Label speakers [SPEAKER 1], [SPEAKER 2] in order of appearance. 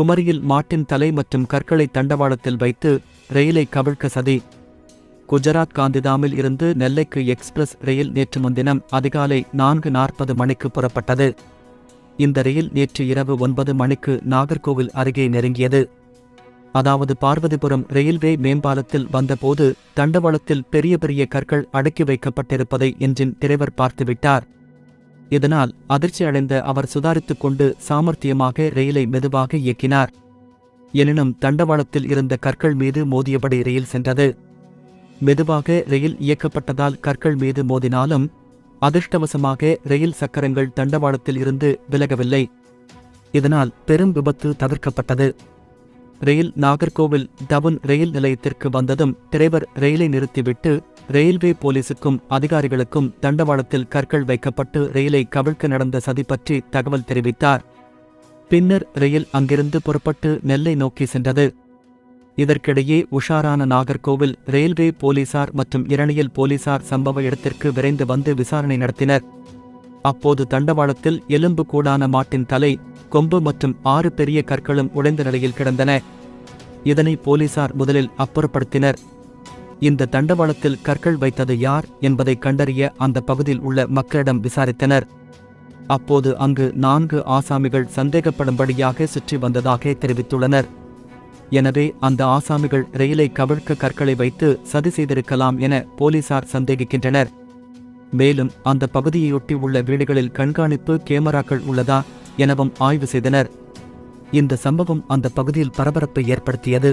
[SPEAKER 1] குமரியில் மாட்டின் தலை மற்றும் கற்களை தண்டவாளத்தில் வைத்து ரயிலை கவிழ்க்க சதி. குஜராத் காந்திதாமில் இருந்து நெல்லைக்கு எக்ஸ்பிரஸ் ரயில் நேற்று முன்தினம் அதிகாலை நான்கு நாற்பது மணிக்கு புறப்பட்டது. இந்த ரயில் நேற்று இரவு ஒன்பது மணிக்கு நாகர்கோவில் அருகே நெருங்கியது. அதாவது பார்வதிபுரம் ரயில்வே மேம்பாலத்தில் வந்தபோது தண்டவாளத்தில் பெரிய பெரிய கற்கள் அடுக்கி வைக்கப்பட்டிருப்பதை என்ஜின் டிரைவர் பார்த்துவிட்டார். இதனால் அதிர்ச்சி அடைந்த அவர் சுதாரித்துக் கொண்டு சாமர்த்தியமாக ரயிலை மெதுவாக இயக்கினார். எனினும் தண்டவாளத்தில் இருந்த கற்கள் மீது மோதியபடி ரயில் சென்றது. மெதுவாக ரயில் இயக்கப்பட்டதால் கற்கள் மீது மோதினாலும் அதிர்ஷ்டவசமாக ரயில் சக்கரங்கள் தண்டவாளத்தில் இருந்து விலகவில்லை. இதனால் பெரும் விபத்து தவிர்க்கப்பட்டது. ரயில் நாகர்கோவில் டவுன் ரயில் நிலையத்திற்கு வந்ததும் டிரைவர் ரயிலை நிறுத்திவிட்டு ரயில்வே போலீசுக்கும் அதிகாரிகளுக்கும் தண்டவாளத்தில் கற்கள் வைக்கப்பட்டு ரயிலை கவிழ்க்க நடந்த சதி பற்றி தகவல் தெரிவித்தார். பின்னர் ரயில் அங்கிருந்து புறப்பட்டு நெல்லை நோக்கி சென்றது. இதற்கிடையே உஷாரான நாகர்கோவில் ரயில்வே போலீசார் மற்றும் இரணியல் போலீசார் சம்பவ இடத்திற்கு விரைந்து வந்து விசாரணை நடத்தினர். அப்போது தண்டவாளத்தில் எலும்பு கூடான மாட்டின் தலை கொம்பு மற்றும் ஆறு பெரிய கற்களும் உடைந்த நிலையில் கிடந்தன. இதனை போலீசார் முதலில் அப்புறப்படுத்தினர். இந்த தண்டவாளத்தில் கற்கள் வைத்தது யார் என்பதை கண்டறிய அந்த பகுதியில் உள்ள மக்களிடம் விசாரித்தனர். அப்போது அங்கு நான்கு ஆசாமிகள் சந்தேகப்படும்படியாக சுற்றி வந்ததாக தெரிவித்துள்ளனர். எனவே அந்த ஆசாமிகள் ரயிலை கவிழ்க்க கற்களை வைத்து சதி செய்திருக்கலாம் என போலீசார் சந்தேகிக்கின்றனர். மேலும் அந்த பகுதியையொட்டி உள்ள வீடுகளில் கண்காணிப்பு கேமராக்கள் உள்ளதா எனவும் ஆய்வு செய்தனர். இந்த சம்பவம் அந்த பகுதியில் பரபரப்பை ஏற்படுத்தியது.